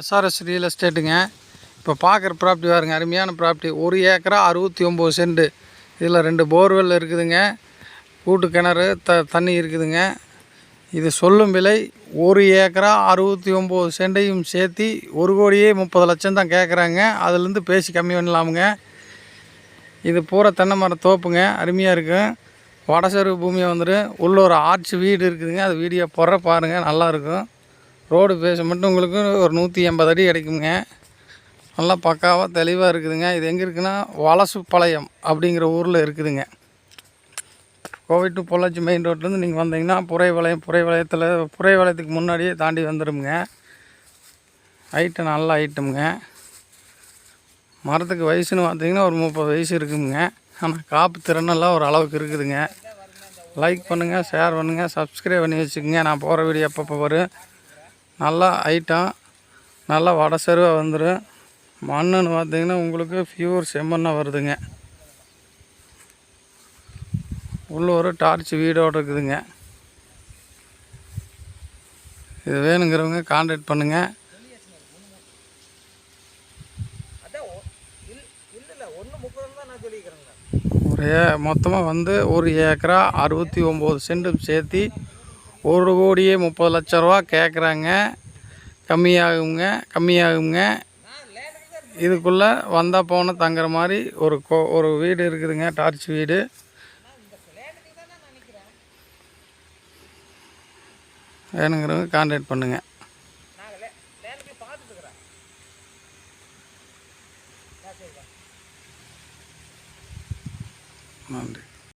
SRS real எஸ்டேட்டுங்க இப்போ பார்க்குற property பாருங்க அருமையான ப்ராப்பர்ட்டி ஒரு ஏக்கரா அறுபத்தி ஒம்பது சென்ட் இதில் ரெண்டு போர்வெல் இருக்குதுங்க. கூட்டு கிணறு த தண்ணி இருக்குதுங்க. இது சொல்லும் விலை ஒரு ஏக்கரா அறுபத்தி ஒம்பது சென்டையும் சேர்த்து ஒரு கோடியே முப்பது லட்சம் தான் கேட்குறாங்க அதுலேருந்து பேசி கம்மி பண்ணலாமுங்க. இது பூரா தென்னை மரம் தோப்புங்க. அருமையாக இருக்கும் வடசெருவு பூமியை வந்துடும் உள்ள ஒரு ஆர்ச் வீடு இருக்குதுங்க. அது வீடியோ போடுற பாருங்கள் நல்லாயிருக்கும் ரோடு பேச மட்டும் உங்களுக்கு ஒரு நூற்றி எண்பது அடி கிடைக்குங்க. நல்லா பக்காவாக தெளிவாக இருக்குதுங்க. இது எங்கே இருக்குன்னா வலசுப்பாளையம் அப்படிங்கிற ஊரில் இருக்குதுங்க. கோவை டு பொள்ளாச்சி மெயின் ரோட்லேருந்து நீங்கள் வந்தீங்கன்னா புறைவளையம் புறைவளையத்தில் புறைவளையத்துக்கு முன்னாடியே தாண்டி வந்துடுங்க ஐட்டம் நல்ல ஐட்டமுங்க மரத்துக்கு வயசுன்னு பார்த்தீங்கன்னா ஒரு முப்பது வயசு இருக்குங்க. ஆனால் காப்பு திறனெல்லாம் ஒரு அளவுக்கு இருக்குதுங்க. லைக் பண்ணுங்கள் ஷேர் பண்ணுங்கள் சப்ஸ்கிரைப் பண்ணி வச்சுக்கோங்க. நான் போகிற வீடியோ எப்பப்போ வரும்? நல்லா ஐட்டம் நல்லா வடை சருவாக வந்துடும் மண்ணுன்னு பார்த்தீங்கன்னா உங்களுக்கு பியூர் செம்மண்ணாக வருதுங்க. உள்ள ஒரு டார்ச் வீடோடு இருக்குதுங்க. இது வேணுங்கிறவங்க கான்டாக்ட் பண்ணுங்கள் ஒரே மொத்தமாக வந்து ஒரு ஏக்கரா அறுபத்தி ஒம்பது சென்டும் சேர்த்து ஒரு கோடியே முப்பது லட்ச ரூபா கேட்குறாங்க கம்மியாகுங்க கம்மியாகுங்க. இதுக்குள்ளே வந்தால் போன தங்குற மாதிரி ஒரு கோ ஒரு வீடு இருக்குதுங்க டார்ச் வீடு. வேணுங்கிறவங்க கான்டாக்ட் பண்ணுங்கள் நன்றி.